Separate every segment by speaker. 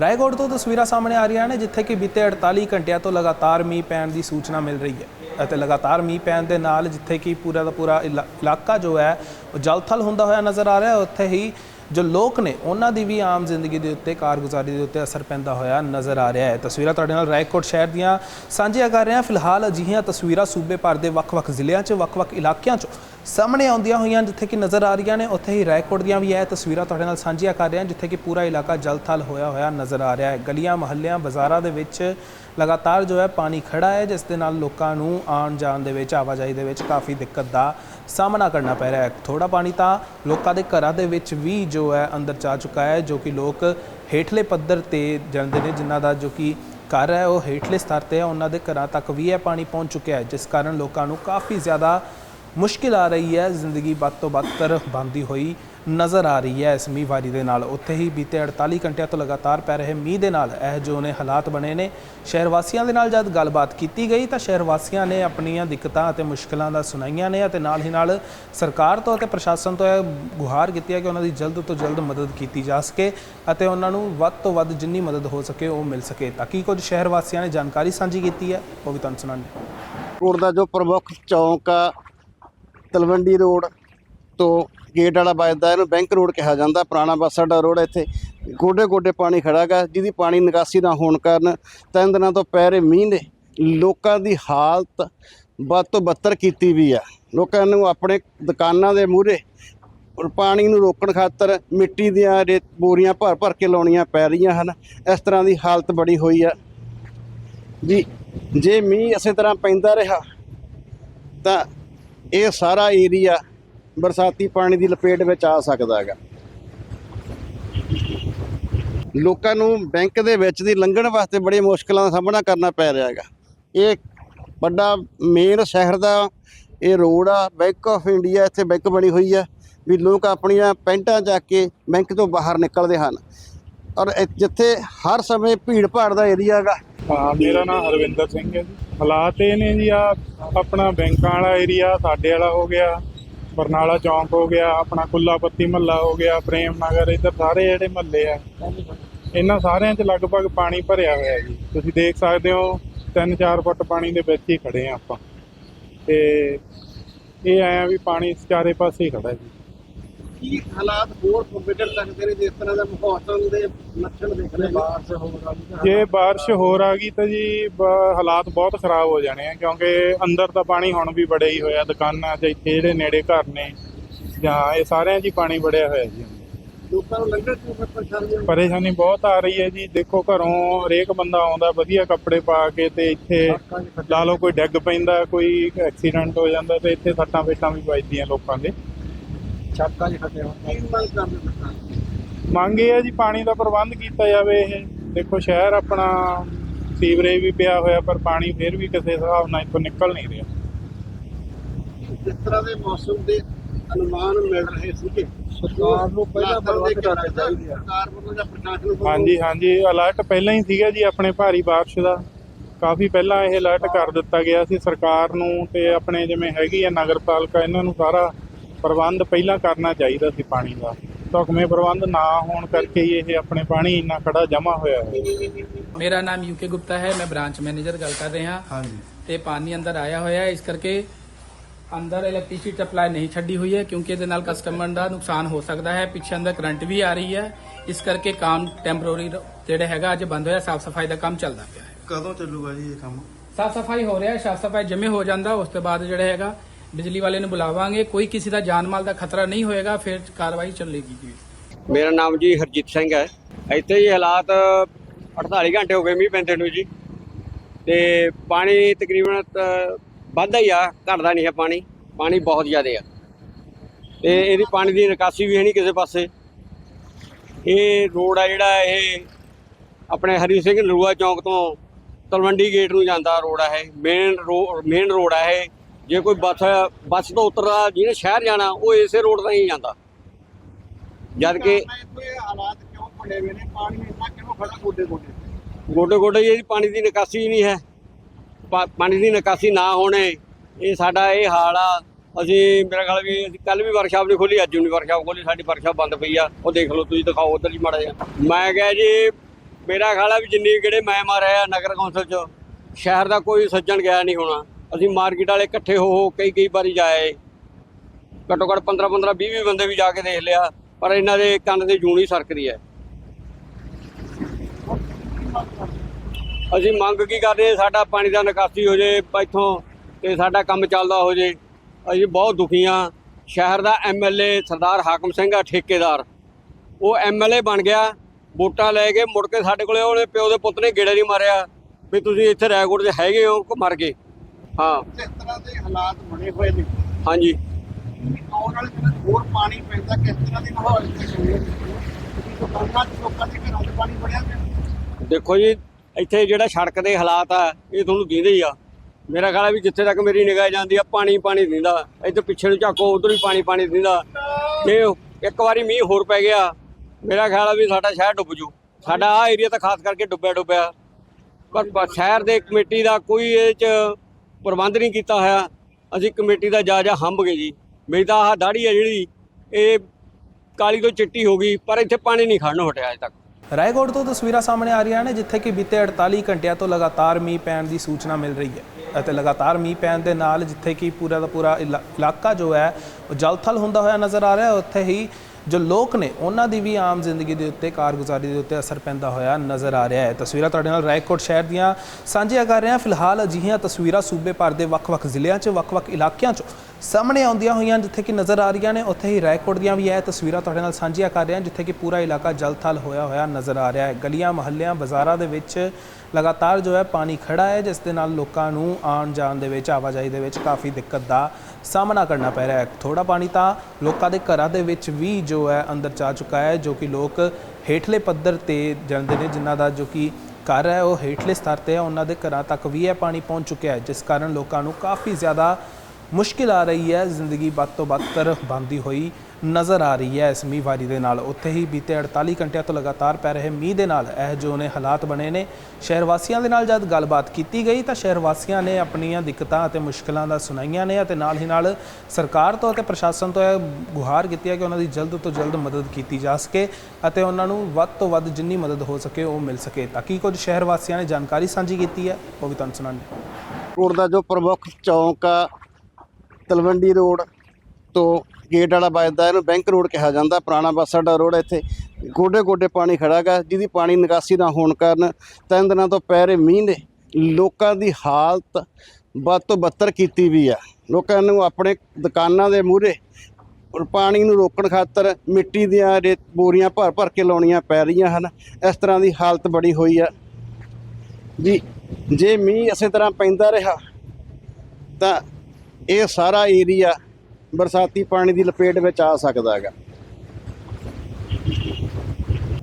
Speaker 1: ਰਾਏਗੜ੍ਹ ਤੋਂ ਤਸਵੀਰਾਂ ਸਾਹਮਣੇ ਆ ਰਹੀਆਂ ਨੇ, ਜਿੱਥੇ ਕਿ ਬੀਤੇ 48 ਘੰਟਿਆਂ ਤੋਂ ਲਗਾਤਾਰ ਮੀਂਹ ਪੈਣ ਦੀ ਸੂਚਨਾ ਮਿਲ ਰਹੀ ਹੈ ਅਤੇ ਲਗਾਤਾਰ ਮੀਂਹ ਪੈਣ ਦੇ ਨਾਲ ਜਿੱਥੇ ਕਿ ਪੂਰਾ ਦਾ ਪੂਰਾ ਇਲਾ- ਇਲਾਕਾ ਜੋ ਹੈ, ਉਹ ਜਲਥਲ ਹੁੰਦਾ ਹੋਇਆ ਨਜ਼ਰ ਆ ਰਿਹਾ ਹੈ। ਉੱਥੇ ਹੀ ਜੋ ਲੋਕ ਨੇ, ਉਹਨਾਂ ਦੀ ਵੀ ਆਮ ਜ਼ਿੰਦਗੀ ਦੇ ਉੱਤੇ, ਕਾਰਗੁਜ਼ਾਰੀ ਦੇ ਉੱਤੇ ਅਸਰ ਪੈਂਦਾ ਹੋਇਆ ਨਜ਼ਰ ਆ ਰਿਹਾ ਹੈ। ਤਸਵੀਰਾਂ ਤੁਹਾਡੇ ਨਾਲ ਰਾਏਕੋਟ ਸ਼ਹਿਰ ਦੀਆਂ ਸਾਂਝੀਆਂ ਕਰ ਰਹੇ ਹਾਂ। ਫਿਲਹਾਲ ਅਜਿਹੀਆਂ ਤਸਵੀਰਾਂ ਸੂਬੇ ਭਰ ਦੇ ਵੱਖ-ਵੱਖ ਜ਼ਿਲ੍ਹਿਆਂ 'ਚ, ਵੱਖ-ਵੱਖ ਇਲਾਕਿਆਂ 'ਚ ਸਾਹਮਣੇ ਆਉਂਦੀਆਂ ਹੋਈਆਂ ਜਿੱਥੇ ਕਿ ਨਜ਼ਰ ਆ ਰਹੀਆਂ ਨੇ, ਉੱਥੇ ਹੀ ਰਾਏਕੋਟ ਦੀਆਂ ਵੀ ਇਹ ਤਸਵੀਰਾਂ ਤੁਹਾਡੇ ਨਾਲ ਸਾਂਝੀਆਂ ਕਰ ਰਹੇ ਹਾਂ, ਜਿੱਥੇ ਕਿ ਪੂਰਾ ਇਲਾਕਾ ਜਲ-ਥਲ ਹੋਇਆ ਹੋਇਆ ਨਜ਼ਰ ਆ ਰਿਹਾ ਹੈ। ਗਲੀਆਂ, ਮੁਹੱਲਿਆਂ, ਬਾਜ਼ਾਰਾਂ ਦੇ ਵਿੱਚ ਲਗਾਤਾਰ ਜੋ ਹੈ ਪਾਣੀ ਖੜਾ ਹੈ, ਜਿਸ ਦੇ ਨਾਲ ਲੋਕਾਂ ਨੂੰ ਆਉਣ ਜਾਣ ਦੇ ਵਿੱਚ, ਆਵਾਜਾਈ ਦੇ ਵਿੱਚ ਕਾਫੀ ਦਿੱਕਤ ਦਾ ਸਾਹਮਣਾ ਕਰਨਾ ਪੈ ਰਿਹਾ ਹੈ। ਥੋੜਾ ਪਾਣੀ ਤਾਂ ਲੋਕਾਂ ਦੇ ਘਰਾਂ ਦੇ ਵਿੱਚ ਵੀ ਜੋ ਹੈ ਅੰਦਰ ਜਾ ਚੁੱਕਾ ਹੈ, ਜੋ ਕਿ ਲੋਕ ਹੇਠਲੇ ਪੱਧਰ ਤੇ ਜਾਂਦੇ ਨੇ, ਜਿਨ੍ਹਾਂ ਦਾ ਜੋ ਕਿ ਘਰ ਹੈ, ਉਹ ਹੇਠਲੇ ਸਤਰ ਤੇ ਹੈ, ਉਹਨਾਂ ਦੇ ਘਰਾਂ ਤੱਕ ਵੀ ਇਹ ਪਾਣੀ ਪਹੁੰਚ ਚੁੱਕਿਆ ਹੈ, ਜਿਸ ਕਾਰਨ ਲੋਕਾਂ ਨੂੰ ਕਾਫੀ ਜ਼ਿਆਦਾ ਮੁਸ਼ਕਿਲ ਆ ਰਹੀ ਹੈ। ਜ਼ਿੰਦਗੀ ਵੱਧ ਤੋਂ ਬਦਤਰ ਬਣਦੀ ਹੋਈ ਨਜ਼ਰ ਆ ਰਹੀ ਹੈ। ਇਸ ਮੀਂਹ ਵਾਰੀ ਦੇ ਨਾਲ ਉੱਥੇ ਹੀ ਬੀਤੇ 48 ਘੰਟਿਆਂ ਤੋਂ ਲਗਾਤਾਰ ਪੈ ਰਹੇ ਮੀਂਹ ਦੇ ਨਾਲ ਇਹ ਜੋ ਨੇ ਹਾਲਾਤ ਬਣੇ ਨੇ ਸ਼ਹਿਰ ਵਾਸੀਆਂ ਦੇ ਨਾਲ ਜਦ ਗੱਲਬਾਤ ਕੀਤੀ ਗਈ ਤਾਂ ਸ਼ਹਿਰ ਵਾਸੀਆਂ ਨੇ ਆਪਣੀਆਂ ਦਿੱਕਤਾਂ ਅਤੇ ਮੁਸ਼ਕਲਾਂ ਦਾ ਸੁਣਾਈਆਂ ਨੇ ਅਤੇ ਨਾਲ ਹੀ ਨਾਲ ਸਰਕਾਰ ਤੋਂ ਅਤੇ ਪ੍ਰਸ਼ਾਸਨ ਤੋਂ ਇਹ ਗੁਹਾਰ ਕੀਤੀ ਹੈ ਕਿ ਉਹਨਾਂ ਦੀ ਜਲਦ ਤੋਂ ਜਲਦ ਮਦਦ ਕੀਤੀ ਜਾ ਸਕੇ ਅਤੇ ਉਹਨਾਂ ਨੂੰ ਵੱਧ ਤੋਂ ਵੱਧ ਜਿੰਨੀ ਮਦਦ ਹੋ ਸਕੇ ਉਹ ਮਿਲ ਸਕੇ ਤਾਂ ਕਿ ਕੁਝ ਸ਼ਹਿਰ ਵਾਸੀਆਂ ਨੇ ਜਾਣਕਾਰੀ ਸਾਂਝੀ ਕੀਤੀ ਹੈ। ਉਹ ਵੀ ਤੁਹਾਨੂੰ ਸੁਣਾਉਂਦੇ
Speaker 2: ਕੋਟ ਦਾ ਜੋ ਪ੍ਰਮੁੱਖ ਚੌਂਕ ਆ ਤਲਵੰਡੀ ਰੋਡ ਤੋਂ ਗੇਟ ਵਾਲਾ ਵੱਜਦਾ, ਇਹਨੂੰ ਬੈਂਕ ਰੋਡ ਕਿਹਾ ਜਾਂਦਾ, ਪੁਰਾਣਾ ਬੱਸ ਅੱਡਾ ਰੋਡ ਹੈ ਇੱਥੇ। ਗੋਡੇ ਗੋਡੇ ਪਾਣੀ ਖੜਾ ਗਾ, ਜਿਹਦੀ ਪਾਣੀ ਨਿਕਾਸੀ ਨਾ ਹੋਣ ਕਾਰਨ ਤਿੰਨ ਦਿਨਾਂ ਤੋਂ ਪੈ ਰਹੇ ਮੀਂਹ ਨੇ। ਲੋਕਾਂ ਦੀ ਹਾਲਤ ਵੱਧ ਤੋਂ ਬੱਤਰ ਕੀਤੀ ਵੀ ਆ। ਲੋਕਾਂ ਨੂੰ ਆਪਣੇ ਦੁਕਾਨਾਂ ਦੇ ਮੂਹਰੇ ਔਰ ਪਾਣੀ ਨੂੰ ਰੋਕਣ ਖਾਤਰ ਮਿੱਟੀ ਦੀਆਂ ਰੇਤ ਬੋਰੀਆਂ ਭਰ ਭਰ ਕੇ ਲਾਉਣੀਆਂ ਪੈ ਰਹੀਆਂ ਹਨ। ਇਸ ਤਰ੍ਹਾਂ ਦੀ ਹਾਲਤ ਬੜੀ ਹੋਈ ਆ। ਜੀ, ਜੇ ਮੀਂਹ ਇਸੇ ਤਰ੍ਹਾਂ ਪੈਂਦਾ ਰਿਹਾ, ਤਾਂ ਇਹ ਸਾਰਾ ਏਰੀਆ ਬਰਸਾਤੀ ਪਾਣੀ ਦੀ ਲਪੇਟ ਵਿੱਚ ਆ ਸਕਦਾ ਹੈਗਾ। ਲੋਕਾਂ ਨੂੰ ਬੈਂਕ ਦੇ ਵਿੱਚ ਦੀ ਲੰਘਣ ਵਾਸਤੇ ਬੜੀ ਮੁਸ਼ਕਲਾਂ ਦਾ ਸਾਹਮਣਾ ਕਰਨਾ ਪੈ ਰਿਹਾ ਹੈਗਾ। ਇਹ ਵੱਡਾ ਮੇਨ ਸ਼ਹਿਰ ਦਾ ਇਹ ਰੋਡ ਆ ਬੈਂਕ ਆਫ ਇੰਡੀਆ ਇੱਥੇ ਬੈਂਕ ਬਣੀ ਹੋਈ ਆ, ਵੀ ਲੋਕ ਆਪਣੀਆਂ ਪੈਂਟਾਂ ਚੱਕ ਕੇ ਬੈਂਕ ਤੋਂ ਬਾਹਰ ਨਿਕਲਦੇ ਹਨ। ਔਰ ਜਿੱਥੇ ਹਰ ਸਮੇਂ ਭੀੜ ਭਾੜ ਦਾ ਏਰੀਆ ਹੈਗਾ।
Speaker 3: ਹਾਂ, ਮੇਰਾ ਨਾਮ ਹਰਵਿੰਦਰ ਸਿੰਘ ਹੈ ਜੀ। ਹਾਲਾਤ ਇਹ ਨੇ ਜੀ, ਆ ਆਪਣਾ ਬੈਂਕਾਂ ਵਾਲਾ ਏਰੀਆ ਸਾਡੇ ਵਾਲਾ ਹੋ ਗਿਆ, ਬਰਨਾਲਾ ਚੌਂਕ ਹੋ ਗਿਆ, ਆਪਣਾ ਕੁੱਲਾਪੱਤੀ ਮਹੱਲਾ ਹੋ ਗਿਆ ਪ੍ਰੇਮ ਨਗਰ ਇੱਧਰ ਸਾਰੇ ਜਿਹੜੇ ਮਹੱਲੇ ਆ, ਇਹਨਾਂ ਸਾਰਿਆਂ 'ਚ ਲਗਭਗ ਪਾਣੀ ਭਰਿਆ ਹੋਇਆ ਜੀ। ਤੁਸੀਂ ਦੇਖ ਸਕਦੇ ਹੋ 3-4 ਫੁੱਟ ਪਾਣੀ ਦੇ ਵਿੱਚ ਹੀ ਖੜੇ ਆ ਆਪਾਂ। ਤੇ ਇਹ ਆਇਆ ਵੀ ਪਾਣੀ ਚਾਰੇ ਪਾਸੇ ਹੀ ਖੜਾ ਜੀ।
Speaker 2: ਕੀ ਹਾਲਾਤ ਹੋਰ ਵਿਗੜ ਸਕਦੇ ਨੇ ਜਿਸ ਤਰ੍ਹਾਂ ਦਾ ਮੌਸਮ ਦੇ ਲੱਛਣ ਦੇਖ ਰਹੇ ਬਾਰਿਸ਼ ਹੋਊਗਾ
Speaker 3: ਜੇ ਬਾਰਿਸ਼ ਹੋਰ ਆ ਗਈ ਤਾਂ ਜੀ ਹਾਲਾਤ ਬਹੁਤ ਖਰਾਬ ਹੋ ਜਾਣੇ ਆ ਕਿਉਂਕਿ ਅੰਦਰ ਤਾਂ ਪਾਣੀ ਹੁਣ ਵੀ ਬੜੇ ਹੀ ਹੋਇਆ ਦੁਕਾਨਾਂ 'ਚ ਇੱਥੇ ਜਿਹੜੇ ਨੇੜੇ ਘਰ ਨੇ ਜਾਂ ਇਹ ਸਾਰਿਆਂ 'ਚ ਹੀ ਪਾਣੀ ਵੜਿਆ ਹੋਇਆ ਜੀ।
Speaker 2: ਲੋਕਾਂ ਨੂੰ ਲੰਘਣ ਤੋਂ ਪਰੇਸ਼ਾਨੀ
Speaker 3: ਪਰੇਸ਼ਾਨੀ ਬਹੁਤ ਆ ਰਹੀ ਹੈ ਜੀ। ਦੇਖੋ ਘਰੋਂ ਹਰੇਕ ਬੰਦਾ ਆਉਂਦਾ ਵਧੀਆ ਕੱਪੜੇ ਪਾ ਕੇ ਤੇ ਇੱਥੇ ਲਾ ਲਓ ਕੋਈ ਡਿੱਗ ਪੈਂਦਾ ਕੋਈ ਐਕਸੀਡੈਂਟ ਹੋ ਜਾਂਦਾ ਤੇ ਇੱਥੇ ਸੱਟਾਂ ਫੇਟਾਂ ਵੀ ਵੱਜਦੀਆਂ ਲੋਕਾਂ ਦੇ।
Speaker 2: ਛੱਤਾਂ 'ਚ ਫਟੇ ਹੋਏ ਕੀ ਮੰਗ ਕਰਦੇ ਲੋਕਾਂ
Speaker 3: ਮੰਗ ਇਹ ਹੈ ਜੀ ਪਾਣੀ ਦਾ ਪ੍ਰਬੰਧ ਕੀਤਾ ਜਾਵੇ ਇਹ। ਦੇਖੋ ਸ਼ਹਿਰ ਆਪਣਾ ਸੀਵਰੇਜ ਵੀ ਪਿਆ ਹੋਇਆ ਪਰ ਪਾਣੀ ਫਿਰ ਵੀ ਕਿਸੇ ਹਿਸਾਬ ਨਾਲ ਇੱਥੋਂ ਨਿਕਲ ਨਹੀਂ ਰਿਹਾ।
Speaker 2: ਜਿਸ ਤਰ੍ਹਾਂ ਦੇ ਮੌਸਮ ਦੇ ਅਨੁਮਾਨ ਮਿਲ ਰਹੇ ਸੀਗੇ ਸਰਕਾਰ ਨੂੰ ਪਹਿਲਾਂ ਪ੍ਰਬੰਧ ਕਰਨਾ ਚਾਹੀਦਾ। ਸਰਕਾਰ ਵੱਲੋਂ ਜਾਂ ਪ੍ਰਸ਼ਾਸਨ ਵੱਲੋਂ?
Speaker 3: ਹਾਂਜੀ ਹਾਂਜੀ ਅਲਰਟ ਪਹਿਲਾਂ ਹੀ ਸੀਗਾ ਜੀ ਆਪਣੇ ਭਾਰੀ ਬਾਰਿਸ਼ ਦਾ। ਕਾਫੀ ਪਹਿਲਾਂ ਇਹ ਅਲਰਟ ਕਰ ਦਿੱਤਾ ਗਿਆ ਸੀ ਸਰਕਾਰ ਨੂੰ ਤੇ ਆਪਣੇ ਜਿਵੇਂ ਹੈਗੀ ਆ ਨਗਰਪਾਲਿਕਾ ਇਹਨਾਂ ਨੂੰ ਸਾਰਾ ਪ੍ਰਬੰਧ ਪਹਿਲਾਂ ਕਰਨਾ ਚਾਹੀਦਾ ਸੀ ਪਾਣੀ ਦਾ। ਢੁਕਵੇਂ ਪ੍ਰਬੰਧ ਨਾ ਹੋਣ ਕਰਕੇ ਹੀ ਇਹ ਆਪਣੇ ਪਾਣੀ ਇੰਨਾ ਖੜਾ ਜਮਾ ਹੋਇਆ ਹੈ।
Speaker 4: ਮੇਰਾ ਨਾਮ ਯੂਕੇ ਗੁਪਤਾ ਹੈ ਮੈਂ ਬ੍ਰਾਂਚ ਮੈਨੇਜਰ ਗੱਲ ਕਰ ਰਿਹਾ।
Speaker 2: ਹਾਂਜੀ।
Speaker 4: ਤੇ ਪਾਣੀ ਅੰਦਰ ਆਇਆ ਹੋਇਆ ਹੈ ਇਸ ਕਰਕੇ ਅੰਦਰ ਇਲੈਕਟ੍ਰਿਸਿਟੀ ਸਪਲਾਈ ਨਹੀਂ ਛੱਡੀ ਹੋਈ ਹੈ ਕਿਉਂਕਿ ਇਹਦੇ ਨਾਲ ਕਸਟਮਰ ਦਾ ਨੁਕਸਾਨ ਹੋ ਸਕਦਾ ਹੈ। ਪਿੱਛੇ ਅੰਦਰ ਕਰੰਟ ਵੀ ਆ ਰਹੀ ਹੈ ਇਸ ਕਰਕੇ ਕੰਮ ਟੈਂਪਰੇਰੀ ਜਿਹੜਾ ਹੈਗਾ ਅੱਜ ਬੰਦ ਹੋਇਆ ਸਾਫ਼ ਸਫ਼ਾਈ ਦਾ ਕੰਮ ਚੱਲਦਾ ਪਿਆ ਹੈ।
Speaker 5: ਕਦੋਂ ਚੱਲੂਗਾ ਜੀ ਇਹ ਕੰਮ?
Speaker 4: ਸਾਫ਼ ਸਫ਼ਾਈ ਹੋ ਰਿਹਾ ਹੈ ਸਾਫ਼ ਸਫ਼ਾਈ ਜਿਵੇਂ ਹੋ ਜਾਂਦਾ ਉਸ ਤੋਂ ਬਾਅਦ ਜਿਹੜਾ ਹੈਗਾ ਬਿਜਲੀ ਵਾਲੇ ਨੂੰ ਬੁਲਾਵਾਂਗੇ, ਕੋਈ ਕਿਸੇ ਦਾ ਜਾਨ ਮਾਲ ਦਾ ਖਤਰਾ ਨਹੀਂ ਹੋਏਗਾ, ਫਿਰ ਕਾਰਵਾਈ ਚੱਲੇਗੀ ਜੀ।
Speaker 6: ਮੇਰਾ ਨਾਮ ਜੀ ਹਰਜੀਤ ਸਿੰਘ ਹੈ। ਇੱਥੇ ਹੀ ਹਾਲਾਤ 48 ਘੰਟੇ ਹੋ ਗਏ ਮੀਂਹ ਪੈਂਦੇ ਨੂੰ ਜੀ। ਤੇ ਪਾਣੀ ਤਕਰੀਬਨ ਵੱਧਦਾ ਹੀ ਆ, ਘਟਦਾ ਨਹੀਂ ਹੈ ਪਾਣੀ। ਪਾਣੀ ਬਹੁਤ ਜ਼ਿਆਦਾ ਆ। ਤੇ ਇਹਦੀ ਪਾਣੀ ਦੀ ਨਿਕਾਸੀ ਵੀ ਹੈ ਨਹੀਂ ਕਿਸੇ ਪਾਸੇ। ਇਹ ਰੋਡ ਆ ਜਿਹੜਾ, ਇਹ ਆਪਣੇ ਹਰੀ ਸਿੰਘ ਨਰੂਆ ਚੌਂਕ ਤੋਂ ਤਲਵੰਡੀ ਗੇਟ ਨੂੰ ਜਾਂਦਾ ਰੋਡ ਆ ਇਹ। ਮੇਨ ਮੇਨ ਰੋਡ ਆ ਇਹ। ਜੇ ਕੋਈ ਬੱਸ ਬੱਸ ਤੋਂ ਉਤਰਦਾ ਜਿਹਨੇ ਸ਼ਹਿਰ ਜਾਣਾ ਉਹ ਇਸੇ ਰੋਡ ਤੋਂ ਹੀ ਜਾਂਦਾ। ਜਦ ਕਿ
Speaker 2: ਇਹ ਹਾਲਾਤ ਕਿਉਂ ਬਣੇ ਹੋਏ ਨੇ? ਪਾਣੀ ਇੰਨਾ ਕਿਉਂ ਖੜਾ ਗੋਡੇ ਗੋਡੇ
Speaker 6: ਗੋਡੇ ਗੋਡੇ ਜੀ ਇਹਦੀ ਪਾਣੀ ਦੀ ਨਿਕਾਸੀ ਹੀ ਨਹੀਂ ਹੈ। ਪਾਣੀ ਦੀ ਨਿਕਾਸੀ ਨਾ ਹੋਣੇ ਇਹ ਸਾਡਾ ਇਹ ਹਾਲ ਆ। ਅਸੀਂ ਮੇਰਾ ਖਿਆਲ ਵੀ ਕੱਲ ਵੀ ਵਰਕਸ਼ਾਪ ਨਹੀਂ ਖੋਲੀ ਅੱਜ ਵੀ ਵਰਕਸ਼ਾਪ ਖੋਲੀ ਸਾਡੀ ਵਰਕਸ਼ਾਪ ਬੰਦ ਪਈ ਆ। ਉਹ ਦੇਖ ਲਓ ਤੁਸੀਂ ਦਿਖਾਓ ਉਧਰ ਹੀ ਮਾੜਾ ਜਿਹਾ। ਮੈਂ ਕਿਹਾ ਜੀ ਮੇਰਾ ਖਿਆਲ ਆ ਵੀ ਜਿੰਨੀ ਕਿਹੜੇ ਮੈਂ ਮਾਰਿਆ ਨਗਰ ਕੌਂਸਲ ਚ ਸ਼ਹਿਰ ਦਾ ਕੋਈ ਸੱਜਣ ਗਿਆ ਨਹੀਂ ਹੋਣਾ। ਅਸੀਂ ਮਾਰਕੀਟ ਵਾਲੇ ਇਕੱਠੇ ਹੋ ਹੋ ਕਈ ਕਈ ਵਾਰੀ ਜਾਏ। ਘੱਟੋ ਘੱਟ 15 15 20 20 ਬੰਦੇ ਵੀ ਜਾ ਕੇ ਦੇਖ ਲਿਆ, ਪਰ ਇਹਨਾਂ ਦੇ ਕੰਨ ਤੇ ਜੂਣੀ ਸਰਕਦੀ ਹੈ। ਅਸੀਂ ਮੰਗ ਕੀ ਕਰਦੇ ਸਾਡਾ ਪਾਣੀ ਦਾ ਨਿਕਾਸੀ ਹੋ ਜੇ ਇੱਥੋਂ ਤੇ ਸਾਡਾ ਕੰਮ ਚੱਲਦਾ ਹੋ ਜੇ। ਅਸੀਂ ਬਹੁਤ ਦੁਖੀ ਹਾਂ। ਸ਼ਹਿਰ ਦਾ ਐਮਐਲਏ ਸਰਦਾਰ ਹਾਕਮ ਸਿੰਘ ਆ, ਠੇਕੇਦਾਰ। ਉਹ ਐਮਐਲਏ ਬਣ ਗਿਆ। ਵੋਟਾਂ ਲੈ ਕੇ ਮੁੜ ਕੇ ਸਾਡੇ ਕੋਲੇ ਉਹਨੇ ਪਿਓ ਦੇ ਪੁੱਤ ਨੇ ਗੇੜਾ ਨਹੀਂ ਮਾਰਿਆ ਵੀ ਤੁਸੀਂ ਇੱਥੇ ਰੈਕੋਰਡ 'ਚ ਹੈਗੇ ਹੋ ਕਿ ਮਰ ਗਏ। ਹਾਂ।
Speaker 2: ਇਸ ਤਰ੍ਹਾਂ ਦੇ ਹਾਲਾਤ ਬਣੇ ਹੋਏ ਨੇ।
Speaker 6: ਹਾਂਜੀ।
Speaker 2: ਆਉਣ ਵਾਲੇ ਦਿਨਾਂ 'ਚ ਹੋਰ ਪਾਣੀ ਪੈਂਦਾ ਕਿਸ ਤਰ੍ਹਾਂ ਦੀ ਮਾਹੌਲ ਤੇ ਹੋਵੇ ਦੁਕਾਨਾਂ 'ਚ ਲੋਕਾਂ ਦੇ ਘਰਾਂ 'ਚ ਪਾਣੀ ਵੜਿਆ ਪਿਆ।
Speaker 6: ਦੇਖੋ ਜੀ ਇੱਥੇ ਜਿਹੜਾ ਸੜਕ ਦੇ ਹਾਲਾਤ ਆ ਇਹ ਤੁਹਾਨੂੰ ਦਿੰਦੇ ਹੀ ਆ। ਮੇਰਾ ਖਿਆਲ ਆ ਵੀ ਜਿੱਥੇ ਤੱਕ ਮੇਰੀ ਨਿਗਾਹ ਜਾਂਦੀ ਆ ਪਾਣੀ ਪਾਣੀ ਦਿੰਦਾ। ਇੱਧਰ ਪਿੱਛੇ ਨੂੰ ਝਾਕੋ ਉਧਰ ਵੀ ਪਾਣੀ ਪਾਣੀ ਦਿੰਦਾ। ਜੇ ਇੱਕ ਵਾਰੀ ਮੀਂਹ ਹੋਰ ਪੈ ਗਿਆ ਮੇਰਾ ਖਿਆਲ ਆ ਵੀ ਸਾਡਾ ਸ਼ਹਿਰ ਡੁੱਬ ਜੂ। ਸਾਡਾ ਆ ਏਰੀਆ ਤਾਂ ਖਾਸ ਕਰਕੇ ਡੁੱਬਿਆ ਡੁੱਬਿਆ ਪਰ ਸ਼ਹਿਰ ਦੇ ਕਮੇਟੀ ਦਾ ਕੋਈ ਇਹ ਚ ਪ੍ਰਬੰਧ ਨਹੀਂ ਕੀਤਾ ਹੋਇਆ। ਅਸੀਂ ਕਮੇਟੀ ਦਾ ਜਾ ਜਾ ਹੰਬ ਗਏ ਜੀ। ਮੇਰੀ ਤਾਂ ਆਹ ਦਾੜੀ ਆ ਜਿਹੜੀ, ਇਹ ਕਾਲੀ ਤੋਂ ਚਿੱਟੀ ਹੋ ਗਈ, ਪਰ ਇੱਥੇ ਪਾਣੀ ਨਹੀਂ ਖੜਨ ਹਟਿਆ ਅਜੇ ਤੱਕ।
Speaker 1: ਰਾਏਗੜ੍ਹ ਤੋਂ ਤਸਵੀਰਾਂ ਸਾਹਮਣੇ ਆ ਰਹੀਆਂ ਨੇ, ਜਿੱਥੇ ਕਿ ਬੀਤੇ 48 ਘੰਟਿਆਂ ਤੋਂ ਲਗਾਤਾਰ ਮੀਂਹ ਪੈਣ ਦੀ ਸੂਚਨਾ ਮਿਲ ਰਹੀ ਹੈ ਅਤੇ ਲਗਾਤਾਰ ਮੀਂਹ ਪੈਣ ਦੇ ਨਾਲ ਜਿੱਥੇ ਕਿ ਪੂਰਾ ਦਾ ਪੂਰਾ ਇਲਾ- ਇਲਾਕਾ ਜੋ ਹੈ, ਉਹ ਜਲਥਲ ਹੁੰਦਾ ਹੋਇਆ ਨਜ਼ਰ ਆ ਰਿਹਾ ਹੈ। ਉੱਥੇ ਹੀ ਜੋ ਲੋਕ ਨੇ, ਉਹਨਾਂ ਦੀ ਵੀ ਆਮ ਜ਼ਿੰਦਗੀ ਦੇ ਉੱਤੇ, ਕਾਰਗੁਜ਼ਾਰੀ ਦੇ ਉੱਤੇ ਅਸਰ ਪੈਂਦਾ ਹੋਇਆ ਨਜ਼ਰ ਆ ਰਿਹਾ ਹੈ। ਤਸਵੀਰਾਂ ਤੁਹਾਡੇ ਨਾਲ ਰਾਏਕੋਟ ਸ਼ਹਿਰ ਦੀਆਂ ਸਾਂਝੀਆਂ ਕਰ ਰਹੇ ਹਾਂ। ਫਿਲਹਾਲ ਅਜਿਹੀਆਂ ਤਸਵੀਰਾਂ ਸੂਬੇ ਭਰ ਦੇ ਵੱਖ-ਵੱਖ ਜ਼ਿਲ੍ਹਿਆਂ 'ਚ, ਵੱਖ-ਵੱਖ ਇਲਾਕਿਆਂ 'ਚ ਸਾਹਮਣੇ ਆਉਂਦੀਆਂ ਹੋਈਆਂ ਜਿੱਥੇ ਕਿ ਨਜ਼ਰ ਆ ਰਹੀਆਂ ਨੇ, ਉੱਥੇ ਹੀ ਰਾਏਕੋਟ ਦੀਆਂ ਵੀ ਇਹ ਤਸਵੀਰਾਂ ਤੁਹਾਡੇ ਨਾਲ ਸਾਂਝੀਆਂ ਕਰ ਰਹੇ ਹਾਂ ਜਿੱਥੇ ਕਿ ਪੂਰਾ ਇਲਾਕਾ ਜਲਥਲ ਹੋਇਆ ਹੋਇਆ ਨਜ਼ਰ ਆ ਰਿਹਾ ਹੈ। ਗਲੀਆਂ, ਮਹੱਲਿਆਂ, ਬਾਜ਼ਾਰਾਂ ਦੇ ਵਿੱਚ ਲਗਾਤਾਰ ਜੋ ਹੈ ਪਾਣੀ ਖੜਾ ਹੈ, ਜਿਸ ਦੇ ਨਾਲ ਲੋਕਾਂ ਨੂੰ ਆਉਣ ਜਾਣ ਦੇ ਵਿੱਚ, ਆਵਾਜਾਈ ਦੇ ਵਿੱਚ ਕਾਫੀ ਦਿੱਕਤ ਦਾ ਸਾਹਮਣਾ ਕਰਨਾ ਪੈ ਰਿਹਾ ਹੈ। ਥੋੜਾ ਪਾਣੀ ਤਾਂ ਲੋਕਾਂ ਦੇ ਘਰਾਂ ਦੇ ਵਿੱਚ ਵੀ ਜੋ ਹੈ ਅੰਦਰ ਜਾ ਚੁੱਕਾ ਹੈ, ਜੋ ਕਿ ਲੋਕ ਹੇਠਲੇ ਪੱਧਰ ਤੇ ਜਾਂਦੇ ਨੇ, ਜਿਨ੍ਹਾਂ ਦਾ ਜੋ ਕਿ ਘਰ ਹੈ, ਉਹ ਹੇਠਲੇ ਸਤਰ ਤੇ ਹੈ, ਉਹਨਾਂ ਦੇ ਘਰਾਂ ਤੱਕ ਵੀ ਇਹ ਪਾਣੀ ਪਹੁੰਚ ਚੁੱਕਿਆ ਹੈ, ਜਿਸ ਕਾਰਨ ਲੋਕਾਂ ਨੂੰ ਕਾਫੀ ਜ਼ਿਆਦਾ ਮੁਸ਼ਕਿਲ ਆ ਰਹੀ ਹੈ, ਜ਼ਿੰਦਗੀ ਵੱਧ ਤੋਂ ਬਦਤਰ ਬਣਦੀ ਹੋਈ ਨਜ਼ਰ ਆ ਰਹੀ ਹੈ ਇਸ ਮੀਂਹ ਵਾਰੀ ਦੇ ਨਾਲ। ਉੱਥੇ ਹੀ ਬੀਤੇ 48 ਘੰਟਿਆਂ ਤੋਂ ਲਗਾਤਾਰ ਪੈ ਰਹੇ ਮੀਂਹ ਦੇ ਨਾਲ ਇਹ ਜੋ ਨੇ ਹਾਲਾਤ ਬਣੇ ਨੇ ਸ਼ਹਿਰ ਵਾਸੀਆਂ ਦੇ ਨਾਲ ਜਦ ਗੱਲਬਾਤ ਕੀਤੀ ਗਈ ਤਾਂ ਸ਼ਹਿਰ ਵਾਸੀਆਂ ਨੇ ਆਪਣੀਆਂ ਦਿੱਕਤਾਂ ਅਤੇ ਮੁਸ਼ਕਲਾਂ ਦਾ ਸੁਣਾਈਆਂ ਨੇ ਅਤੇ ਨਾਲ ਹੀ ਨਾਲ ਸਰਕਾਰ ਤੋਂ ਅਤੇ ਪ੍ਰਸ਼ਾਸਨ ਤੋਂ ਇਹ ਗੁਹਾਰ ਕੀਤੀ ਹੈ ਕਿ ਉਹਨਾਂ ਦੀ ਜਲਦ ਤੋਂ ਜਲਦ ਮਦਦ ਕੀਤੀ ਜਾ ਸਕੇ ਅਤੇ ਉਹਨਾਂ ਨੂੰ ਵੱਧ ਤੋਂ ਵੱਧ ਜਿੰਨੀ ਮਦਦ ਹੋ ਸਕੇ ਉਹ ਮਿਲ ਸਕੇ ਤਾਂ ਕੀ ਕੁਝ ਸ਼ਹਿਰ ਵਾਸੀਆਂ ਨੇ ਜਾਣਕਾਰੀ ਸਾਂਝੀ ਕੀਤੀ ਹੈ, ਉਹ ਵੀ ਤੁਹਾਨੂੰ ਸੁਣਾਉਂਦੇ
Speaker 2: ਰੋਡ ਦਾ ਜੋ ਪ੍ਰਮੁੱਖ ਚੌਂਕ ਆ ਤਲਵੰਡੀ ਰੋਡ ਤੋਂ ਗੇਟ ਵਾਲਾ ਵੱਜਦਾ, ਇਹਨੂੰ ਬੈਂਕ ਰੋਡ ਕਿਹਾ ਜਾਂਦਾ, ਪੁਰਾਣਾ ਬੱਸ ਅੱਡਾ ਰੋਡ ਹੈ ਇੱਥੇ। ਗੋਡੇ ਗੋਡੇ ਪਾਣੀ ਖੜਾ ਗਾ, ਜਿਹਦੀ ਪਾਣੀ ਨਿਕਾਸੀ ਨਾ ਹੋਣ ਕਾਰਨ ਤਿੰਨ ਦਿਨਾਂ ਤੋਂ ਪੈ ਰਹੇ ਮੀਂਹ ਨੇ। ਲੋਕਾਂ ਦੀ ਹਾਲਤ ਵੱਧ ਤੋਂ ਬੱਤਰ ਕੀਤੀ ਵੀ ਆ। ਲੋਕਾਂ ਨੂੰ ਆਪਣੇ ਦੁਕਾਨਾਂ ਦੇ ਮੂਹਰੇ ਪਾਣੀ ਨੂੰ ਰੋਕਣ ਖਾਤਰ ਮਿੱਟੀ ਦੀਆਂ ਰੇਤ ਬੋਰੀਆਂ ਭਰ ਭਰ ਕੇ ਲਾਉਣੀਆਂ ਪੈ ਰਹੀਆਂ ਹਨ। ਇਸ ਤਰ੍ਹਾਂ ਦੀ ਹਾਲਤ ਬੜੀ ਹੋਈ ਆ। ਜੀ, ਜੇ ਮੀਂਹ ਇਸੇ ਤਰ੍ਹਾਂ ਪੈਂਦਾ ਰਿਹਾ, ਤਾਂ ਇਹ ਸਾਰਾ ਏਰੀਆ ਬਰਸਾਤੀ ਪਾਣੀ ਦੀ ਲਪੇਟ ਵਿੱਚ ਆ ਸਕਦਾ ਹੈਗਾ।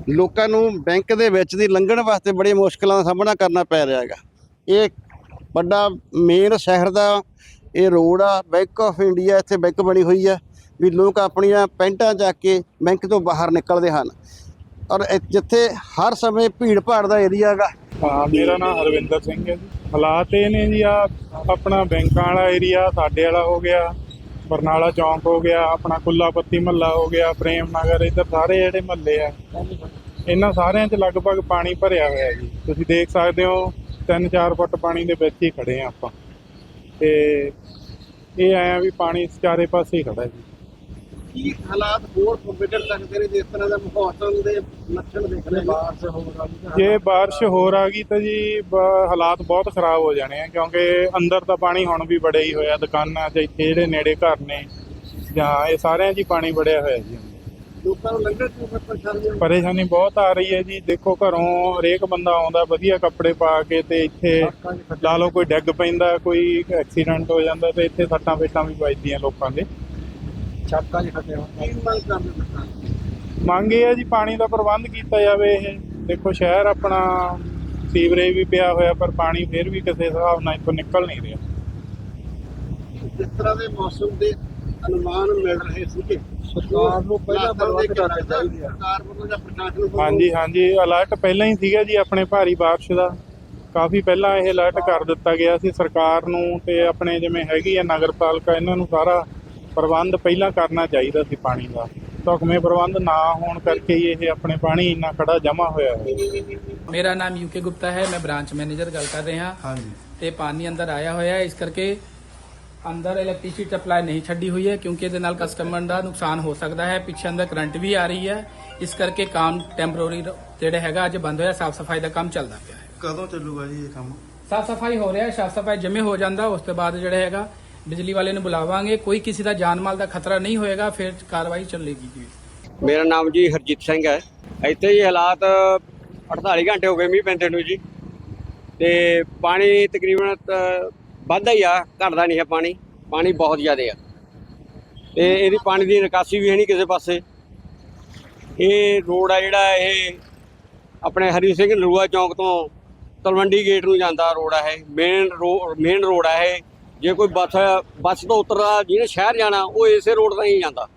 Speaker 2: ਲੋਕਾਂ ਨੂੰ ਬੈਂਕ ਦੇ ਵਿੱਚ ਦੀ ਲੰਘਣ ਵਾਸਤੇ ਬੜੀ ਮੁਸ਼ਕਲਾਂ ਦਾ ਸਾਹਮਣਾ ਕਰਨਾ ਪੈ ਰਿਹਾ ਹੈਗਾ। ਇਹ ਵੱਡਾ ਮੇਨ ਸ਼ਹਿਰ ਦਾ ਇਹ ਰੋਡ ਆ ਬੈਂਕ ਆਫ ਇੰਡੀਆ ਇੱਥੇ ਬੈਂਕ ਬਣੀ ਹੋਈ ਆ ਵੀ ਲੋਕ ਆਪਣੀਆਂ ਪੈਂਟਾਂ ਚੱਕ ਕੇ ਬੈਂਕ ਤੋਂ ਬਾਹਰ ਨਿਕਲਦੇ ਹਨ। ਔਰ ਜਿੱਥੇ ਹਰ ਸਮੇਂ ਭੀੜ ਭਾੜ ਦਾ ਏਰੀਆ ਹੈਗਾ।
Speaker 3: ਹਾਂ, ਮੇਰਾ ਨਾਮ ਹਰਵਿੰਦਰ ਸਿੰਘ ਹੈ ਜੀ। ਹਾਲਾਤ ਇਹ ਨੇ ਜੀ ਆ ਆਪਣਾ ਬੈਂਕਾਂ ਵਾਲਾ ਏਰੀਆ ਸਾਡੇ ਵਾਲਾ ਹੋ ਗਿਆ, ਬਰਨਾਲਾ ਚੌਂਕ ਹੋ ਗਿਆ, ਆਪਣਾ ਕੁੱਲਾਪੱਤੀ ਮਹੱਲਾ ਹੋ ਗਿਆ ਪ੍ਰੇਮ ਨਗਰ ਇੱਧਰ ਸਾਰੇ ਜਿਹੜੇ ਮਹੱਲੇ ਆ, ਇਹਨਾਂ ਸਾਰਿਆਂ 'ਚ ਲਗਭਗ ਪਾਣੀ ਭਰਿਆ ਹੋਇਆ ਜੀ। ਤੁਸੀਂ ਦੇਖ ਸਕਦੇ ਹੋ 3-4 ਫੁੱਟ ਪਾਣੀ ਦੇ ਵਿੱਚ ਹੀ ਖੜੇ ਆ ਆਪਾਂ। ਤੇ ਇਹ ਆਇਆ ਵੀ ਪਾਣੀ ਚਾਰੇ ਪਾਸੇ ਹੀ ਖੜਾ ਜੀ।
Speaker 2: ਕੀ ਹਾਲਾਤ ਹੋਰ ਵਿਗੜ ਸਕਦੇ ਨੇ ਜਿਸ ਤਰ੍ਹਾਂ ਦਾ ਮੌਸਮ ਦੇ ਲੱਛਣ ਦੇਖ ਰਹੇ ਬਾਰਿਸ਼ ਹੋ
Speaker 3: ਜੇ ਬਾਰਿਸ਼ ਹੋਰ ਆ ਗਈ ਤਾਂ ਜੀ ਹਾਲਾਤ ਬਹੁਤ ਖਰਾਬ ਹੋ ਜਾਣੇ ਆ ਕਿਉਂਕਿ ਅੰਦਰ ਤਾਂ ਪਾਣੀ ਹੁਣ ਵੀ ਬੜਿਆ ਹੀ ਹੋਇਆ ਦੁਕਾਨਾਂ 'ਚ ਇੱਥੇ ਜਿਹੜੇ ਨੇੜੇ ਘਰ ਨੇ ਜਾਂ ਇਹ ਸਾਰਿਆਂ 'ਚ ਹੀ ਪਾਣੀ ਬੜਿਆ ਹੋਇਆ ਜੀ।
Speaker 2: ਲੋਕਾਂ ਨੂੰ ਤੋਂ ਪਰੇਸ਼ਾਨੀ
Speaker 3: ਬਹੁਤ ਆ ਰਹੀ ਹੈ ਜੀ। ਦੇਖੋ ਘਰੋਂ ਹਰੇਕ ਬੰਦਾ ਆਉਂਦਾ ਵਧੀਆ ਕੱਪੜੇ ਪਾ ਕੇ ਤੇ ਇੱਥੇ ਲਾ ਲਓ ਕੋਈ ਡਿੱਗ ਪੈਂਦਾ ਕੋਈ ਐਕਸੀਡੈਂਟ ਹੋ ਜਾਂਦਾ ਤੇ ਇੱਥੇ ਸੱਟਾਂ ਫੇਟਾਂ ਵੀ ਵੱਜਦੀਆਂ ਲੋਕਾਂ ਦੇ।
Speaker 2: ਛੱਤਾਂ 'ਚ ਖੱਟੇ ਹੁੰਦੇ ਕੀ ਮੰਗ ਕਰਦੇ ਸਰਕਾਰ?
Speaker 3: ਮੰਗ ਇਹ ਹੈ ਜੀ ਪਾਣੀ ਦਾ ਪ੍ਰਬੰਧ ਕੀਤਾ ਜਾਵੇ ਇਹ। ਦੇਖੋ ਸ਼ਹਿਰ ਆਪਣਾ ਸੀਵਰੇਜ ਵੀ ਪਿਆ ਹੋਇਆ ਪਰ ਪਾਣੀ ਫਿਰ ਵੀ ਕਿਸੇ ਹਿਸਾਬ ਨਾਲ ਇੱਥੋਂ ਨਿਕਲ ਨਹੀਂ ਰਿਹਾ।
Speaker 2: ਜਿਸ ਤਰ੍ਹਾਂ ਦੇ ਮੌਸਮ ਦੇ ਅਨੁਮਾਨ ਮਿਲ ਰਹੇ ਸੀਗੇ ਸਰਕਾਰ ਨੂੰ ਪਹਿਲਾਂ ਪ੍ਰਬੰਧ ਕਰਨਾ ਚਾਹੀਦਾ ਸਰਕਾਰ ਵੱਲੋਂ ਜਾਂ ਪ੍ਰਸ਼ਾਸਨ ਵੱਲੋਂ?
Speaker 3: ਹਾਂਜੀ ਹਾਂਜੀ ਅਲਰਟ ਪਹਿਲਾਂ ਹੀ ਸੀਗਾ ਜੀ ਆਪਣੇ ਭਾਰੀ ਬਾਰਿਸ਼ ਦਾ। ਕਾਫੀ ਪਹਿਲਾਂ ਇਹ ਅਲਰਟ ਕਰ ਦਿੱਤਾ ਗਿਆ ਸੀ ਸਰਕਾਰ ਨੂੰ ਤੇ ਆਪਣੇ ਜਿਵੇਂ ਹੈਗੀ ਆ ਨਗਰਪਾਲਿਕਾ ਇਹਨਾਂ ਨੂੰ ਸਾਰਾ ਪ੍ਰਬੰਧ ਪਹਿਲਾਂ ਕਰਨਾ ਚਾਹੀਦਾ ਸੀ ਪਾਣੀ ਦਾ। ਢੁਕਵੇਂ ਪ੍ਰਬੰਧ ਨਾ ਹੋਣ ਕਰਕੇ ਹੀ ਇਹ ਆਪਣੇ ਪਾਣੀ ਇੰਨਾ ਖੜਾ ਜਮਾ ਹੋਇਆ ਹੈ।
Speaker 4: ਮੇਰਾ ਨਾਮ ਯੂਕੇ ਗੁਪਤਾ ਹੈ ਮੈਂ ਬ੍ਰਾਂਚ ਮੈਨੇਜਰ ਗੱਲ ਕਰ ਰਿਹਾ।
Speaker 5: ਹਾਂਜੀ।
Speaker 4: ਤੇ ਪਾਣੀ ਅੰਦਰ ਆਇਆ ਹੋਇਆ ਹੈ ਇਸ ਕਰਕੇ ਅੰਦਰ ਇਲੈਕਟ੍ਰਿਸਿਟੀ ਸਪਲਾਈ ਨਹੀਂ ਛੱਡੀ ਹੋਈ ਹੈ ਕਿਉਂਕਿ ਇਹਦੇ ਨਾਲ ਕਸਟਮਰ ਦਾ ਨੁਕਸਾਨ ਹੋ ਸਕਦਾ ਹੈ। ਪਿੱਛੇ ਅੰਦਰ ਕਰੰਟ ਵੀ ਆ ਰਹੀ ਹੈ। ਇਸ ਕਰਕੇ ਕੰਮ ਟੈਂਪਰੇਰੀ ਜਿਹੜਾ ਹੈਗਾ ਅੱਜ ਬੰਦ ਹੋਇਆ। ਸਾਫ਼ ਸਫ਼ਾਈ ਦਾ ਕੰਮ ਚੱਲਦਾ ਪਿਆ ਹੈ।
Speaker 5: ਕਦੋਂ ਚੱਲੂਗਾ ਜੀ ਇਹ ਕੰਮ?
Speaker 4: ਸਾਫ਼ ਸਫ਼ਾਈ ਹੋ ਰਿਹਾ ਹੈ ਸਾਫ਼ ਸਫ਼ਾਈ ਜਿਵੇਂ ਹੋ ਜਾਂਦਾ। ਉਸ ਤੋਂ ਬਾਅਦ ਜਿਹੜਾ ਹੈਗਾ ਬਿਜਲੀ ਵਾਲੇ ਨੂੰ ਬੁਲਾਵਾਂਗੇ, ਕੋਈ ਕਿਸੇ ਦਾ ਜਾਨ ਮਾਲ ਦਾ ਖਤਰਾ ਨਹੀਂ ਹੋਏਗਾ, ਫਿਰ ਕਾਰਵਾਈ ਚੱਲੇਗੀ ਜੀ।
Speaker 6: ਮੇਰਾ ਨਾਮ ਜੀ ਹਰਜੀਤ ਸਿੰਘ ਹੈ। ਇੱਥੇ ਹੀ ਹਾਲਾਤ 48 ਘੰਟੇ ਹੋ ਗਏ ਮੀਂਹ ਪੈਂਦੇ ਨੂੰ ਜੀ। ਤੇ ਪਾਣੀ ਤਕਰੀਬਨ ਵੱਧਦਾ ਹੀ ਆ, ਘਟਦਾ ਨਹੀਂ ਹੈ ਪਾਣੀ। ਪਾਣੀ ਬਹੁਤ ਜ਼ਿਆਦਾ ਆ। ਤੇ ਇਹਦੀ ਪਾਣੀ ਦੀ ਨਿਕਾਸੀ ਵੀ ਹੈ ਨਹੀਂ ਕਿਸੇ ਪਾਸੇ। ਇਹ ਰੋਡ ਆ ਜਿਹੜਾ, ਇਹ ਆਪਣੇ ਹਰੀ ਸਿੰਘ ਨਰੂਆ ਚੌਂਕ ਤੋਂ ਤਲਵੰਡੀ ਗੇਟ ਨੂੰ ਜਾਂਦਾ ਰੋਡ ਆ ਇਹ। ਮੇਨ ਮੇਨ ਰੋਡ ਆ ਇਹ। ਜੇ ਕੋਈ ਬੱਸ ਬੱਸ ਤੋਂ ਉਤਰਦਾ ਜਿਹਨੇ ਸ਼ਹਿਰ ਜਾਣਾ ਉਹ ਇਸੇ ਰੋਡ ਤੋਂ ਹੀ ਜਾਂਦਾ।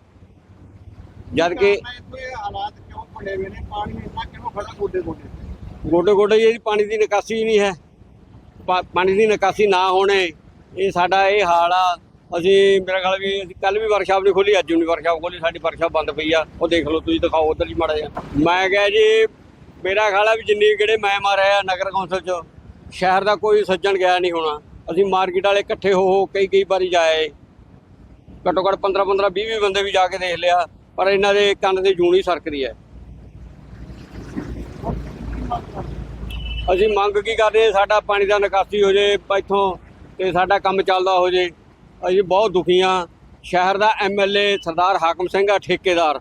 Speaker 6: ਜਦ ਕਿ
Speaker 2: ਇੱਥੇ ਹਾਲਾਤ ਕਿਉਂ ਬਣੇ ਹੋਏ ਨੇ? ਪਾਣੀ ਇੰਨਾ ਕਿਉਂ ਖੜਾ ਗੋਡੇ ਗੋਡੇ?
Speaker 6: ਗੋਡੇ ਗੋਡੇ ਇਹਦੀ ਪਾਣੀ ਦੀ ਨਿਕਾਸੀ ਨਹੀਂ ਹੈ। ਪਾਣੀ ਦੀ ਨਿਕਾਸੀ ਨਾ ਹੋਣੇ ਇਹ ਸਾਡਾ ਇਹ ਹਾਲ ਆ। ਅਸੀਂ ਮੇਰਾ ਖਿਆਲ ਵੀ ਅਸੀਂ ਕੱਲ ਵੀ ਵਰਕਸ਼ਾਪ ਨਹੀਂ ਖੋਲੀ ਅੱਜ ਵੀ ਵਰਕਸ਼ਾਪ ਖੋਲੀ ਸਾਡੀ ਵਰਕਸ਼ਾਪ ਬੰਦ ਪਈ ਆ। ਉਹ ਦੇਖ ਲਓ ਤੁਸੀਂ ਦਿਖਾਓ ਉਧਰ ਹੀ ਮਾੜਾ ਜਿਹਾ। ਮੈਂ ਕਿਹਾ ਜੀ ਮੇਰਾ ਖਿਆਲ ਆ ਵੀ ਜਿੰਨੀ ਕਿਹੜੇ ਮੈਂ ਮਾਰੇ ਆ ਨਗਰ ਕੌਂਸਲ ਚ ਸ਼ਹਿਰ ਦਾ ਕੋਈ ਸੱਜਣ ਗਿਆ ਨਹੀਂ ਹੋਣਾ। ਅਸੀਂ ਮਾਰਕੀਟ ਵਾਲੇ ਇਕੱਠੇ ਹੋ ਹੋ ਕਈ ਕਈ ਵਾਰੀ ਜਾਏ। ਘੱਟੋ ਘੱਟ 15 15 20 20 ਬੰਦੇ ਵੀ ਜਾ ਕੇ ਦੇਖ ਲਿਆ, ਪਰ ਇਹਨਾਂ ਦੇ ਕੰਨ ਤੇ ਜੂਣੀ ਸਰਕਦੀ ਹੈ। ਅਸੀਂ ਮੰਗ ਕੀ ਕਰਦੇ ਸਾਡਾ ਪਾਣੀ ਦਾ ਨਿਕਾਸੀ ਹੋ ਜੇ ਇੱਥੋਂ ਤੇ ਸਾਡਾ ਕੰਮ ਚੱਲਦਾ ਹੋ ਜੇ। ਅਸੀਂ ਬਹੁਤ ਦੁਖੀ ਹਾਂ। ਸ਼ਹਿਰ ਦਾ ਐਮਐਲਏ ਸਰਦਾਰ ਹਾਕਮ ਸਿੰਘ ਆ, ਠੇਕੇਦਾਰ।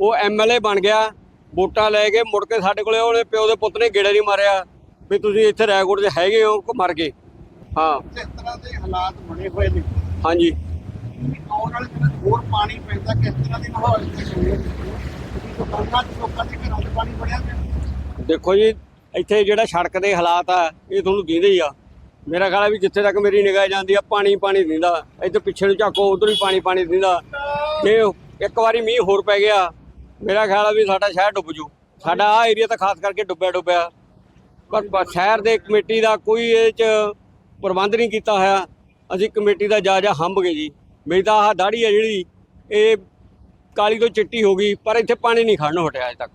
Speaker 6: ਉਹ ਐਮਐਲਏ ਬਣ ਗਿਆ, ਵੋਟਾਂ ਲੈ ਕੇ ਮੁੜ ਕੇ ਸਾਡੇ ਕੋਲੇ ਉਹਨੇ ਪਿਓ ਦੇ ਪੁੱਤ ਨੇ ਗੇੜਾ ਨਹੀਂ ਮਾਰਿਆ ਵੀ ਤੁਸੀਂ ਇੱਥੇ ਰਾਏਕੋਟ 'ਚ ਹੈਗੇ ਹੋ ਕਿ ਮਰ ਗਏ ਹਾਂ।
Speaker 2: ਜਿਸ ਤਰ੍ਹਾਂ ਦੇ ਹਾਲਾਤ ਬਣੇ ਹੋਏ ਨੇ।
Speaker 6: ਹਾਂਜੀ।
Speaker 2: ਆਉਣ ਵਾਲੇ ਦਿਨਾਂ 'ਚ ਹੋਰ ਪਾਣੀ ਪੈਂਦਾ ਕਿਸ ਤਰ੍ਹਾਂ ਦੀ ਮਾਹੌਲ ਇੱਥੇ ਹੋਵੇਗਾ ਦੁਕਾਨਾਂ 'ਚ ਲੋਕਾਂ ਦੇ ਘਰਾਂ 'ਚ ਪਾਣੀ ਵੜਿਆ ਪਿਆ
Speaker 6: ਦੇਖੋ ਜੀ ਇੱਥੇ ਜਿਹੜਾ ਸੜਕ ਦੇ ਹਾਲਾਤ ਆ ਇਹ ਤੁਹਾਨੂੰ ਦਿਖਦੇ ਹੀ ਆ। ਮੇਰਾ ਖਿਆਲ ਹੈ ਵੀ ਜਿੱਥੇ ਤੱਕ ਮੇਰੀ ਨਿਗਾਹ ਜਾਂਦੀ ਆ ਪਾਣੀ ਪਾਣੀ ਦਿੰਦਾ। ਇੱਥੇ ਪਿੱਛੇ ਨੂੰ ਝਾਕੋ ਉਧਰ ਵੀ ਪਾਣੀ ਪਾਣੀ ਦਿੰਦਾ। ਜੇ ਇੱਕ ਵਾਰੀ ਮੀਂਹ ਹੋਰ ਪੈ ਗਿਆ ਮੇਰਾ ਖਿਆਲ ਹੈ ਵੀ ਸਾਡਾ ਸ਼ਹਿਰ ਡੁੱਬ ਜੂ। ਸਾਡਾ ਆ ਏਰੀਆ ਤਾਂ ਖਾਸ ਕਰਕੇ ਡੁੱਬਿਆ ਡੁੱਬਿਆ ਪਰ ਸ਼ਹਿਰ ਦੇ ਕਮੇਟੀ ਦਾ ਕੋਈ ਇਹ ਚ ਪ੍ਰਬੰਧ ਨਹੀਂ ਕੀਤਾ ਹੋਇਆ। ਅਸੀਂ ਕਮੇਟੀ ਦਾ ਜਾ ਹੰਭ ਗਏ ਜੀ। ਮੇਰੀ ਤਾਂ ਆਹ ਦਾੜੀ ਹੈ ਜਿਹੜੀ, ਇਹ ਕਾਲੀ ਤੋਂ ਚਿੱਟੀ ਹੋ ਗਈ, ਪਰ ਇੱਥੇ ਪਾਣੀ ਨਹੀਂ ਖੜਨ ਹਟਿਆ ਅਜੇ ਤੱਕ।